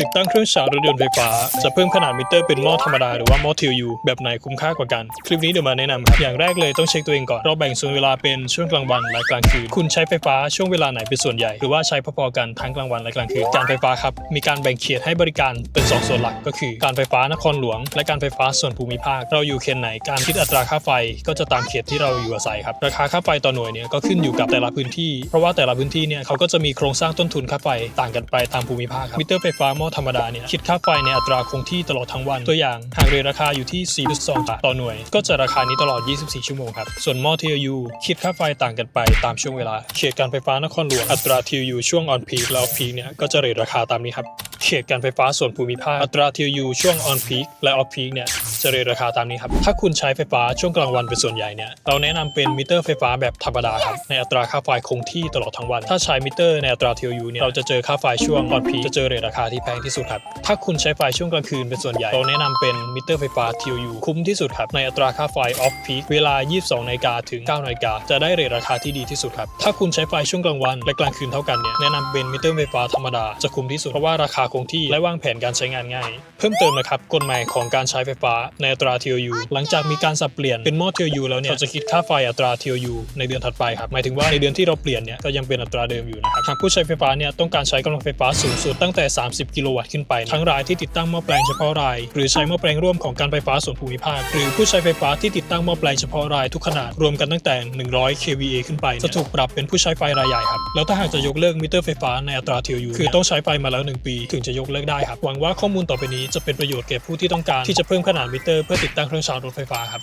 ติดตั้งเครื่องชาร์จรถยนต์ไฟฟ้า จะเพิ่มขนาดมิเตอร์เป็นหม้อธรรมดาหรือว่าหม้อ TU แบบไหนคุ้มค่ากว่ากัน คลิปนี้เดี๋ยวมาแนะนำครับอย่างแรกเลยต้องเช็คตัวเองก่อนเราแบ่งส่วนเวลาเป็นช่วงกลางวันและกลางคืนคุณใช้ไฟฟ้าช่วงเวลาไหนเป็นส่วนใหญ่ หรือว่าใช้พอๆกันทั้งกลางวันและกลางคืนการไฟฟ้าครับมีการแบ่งเขตให้บริการเป็นสองส่วนหลักก็คือ การไฟฟ้านครหลวง และการไฟฟ้าส่วนภูมิภาค เราอยู่เขตไหนการคิดอัตราค่าไฟก็จะตามเขตที่เราอยู่อาศัยครับราคาค่าไฟต่อหน่วยเนี่ยก็ขึ้นอยู่กับแต่ละพื้นที่ เพราะว่าแต่ละพื้นที่เนี่ยเขาก็จะมีโครงสร้างต้นทุนค่าไฟต่างกันไปตามภูมิภาคครับมิเตอร์ไฟฟ้าหม้อธรรมดาเนี่ยคิดค่าไฟในอัตราคงที่ตลอดทั้งวันตัวอย่าง หากเรทราคาอยู่ที่ 4.2 บาทต่อหน่วย ก็จะราคานี้ตลอด 24 ชั่วโมงครับ ส่วนหม้อ TU คิดค่าไฟต่างกันไปตามช่วงเวลา เขตการไฟฟ้านครหลวงอัตรา TU ช่วง on peak และ off peak เนี่ยก็จะเรทราคาตามนี้ครับ เขตการไฟฟ้าส่วนภูมิภาคอัตรา TU ช่วง on peak และ off peak เนี่ยจะเรทราคาตามนี้ครับ ถ้าคุณใช้ไฟฟ้าช่วงกลางวันเป็นส่วนใหญ่เนี่ยเราแนะนำเป็นมิเตอร์ไฟฟ้าแบบธรรมดาครับ ในอัตราค่าไฟคงที่ตลอดทั้งวัน ถ้าใช้มิเตอร์ในอัตรา TU เนี่ยเราจะเจอค่าไฟช่วง on peak จะเจอเรทราคาที่แพงที่สุดครับ ถ้าคุณใช้ไฟช่วงกลางคืนเป็นส่วนใหญ่ เราแนะนำเป็นมิเตอร์ไฟฟ้า TU คุ้มที่สุดครับในอัตราค่าไฟ off peak เวลา 22นาฬิกาถึง9นาฬิกาจะได้เรทราคาที่ดีที่สุดครับถ้าคุณใช้ไฟช่วงกลางวันและกลางคืนเท่ากันเนี่ยแนะนำเป็นมิเตอร์ไฟฟ้าธรรมดาจะคุ้มที่สุดเพราะว่าราคาคงที่และวางแผนการใช้งานง่าย เพิ่มเติมนะครับกฎหมายของการใช้ไฟฟ้าในอัตรา TOU หลังจากมีการสับเปลี่ยนเป็นหม้อ TOU แล้วเนี่ยเราจะคิดค่าไฟอัตรา TOU ในเดือนถัดไปครับหมายถึงว่าในเดือนที่เราเปลี่ยนเนี่ยก็ยังเป็นอัตราเดิมอยู่นะครับหากผู้ใช้ไฟฟ้าเนี่ยต้องการใช้กำลังไฟฟ้าสูงสุดตั้งแต่ 30 กิโลวัตต์ขึ้นไป ทั้งรายที่ติดตั้งหม้อแปลงเฉพาะราย หรือใช้หม้อแปลงร่วมของการไฟฟ้าส่วนภูมิภาค หรือผู้ใช้ไฟฟ้าที่ติดตั้งหม้อแปลงเฉพาะรายทุกขนาดรวมกันตั้งแต่ 100 kVA ขึ้นไปจะถูกปรับเป็นผู้ใช้ไฟรายใหญ่ครับแล้วถ้าหากจะยกเลิกมิเตอร์ไฟฟ้าในอัตรา TOU คือต้องใช้ไฟมาแล้ว 1 ปีถึงจะยกเลิกได้ครับ หวังว่าข้อมูลต่อไปนี้จะเป็นประโยชน์แก่ผู้ที่ต้องการที่จะเพิ่มขนาดมิเตอร์เพื่อติดตั้งเครื่องชาร์จรถไฟฟ้าครับ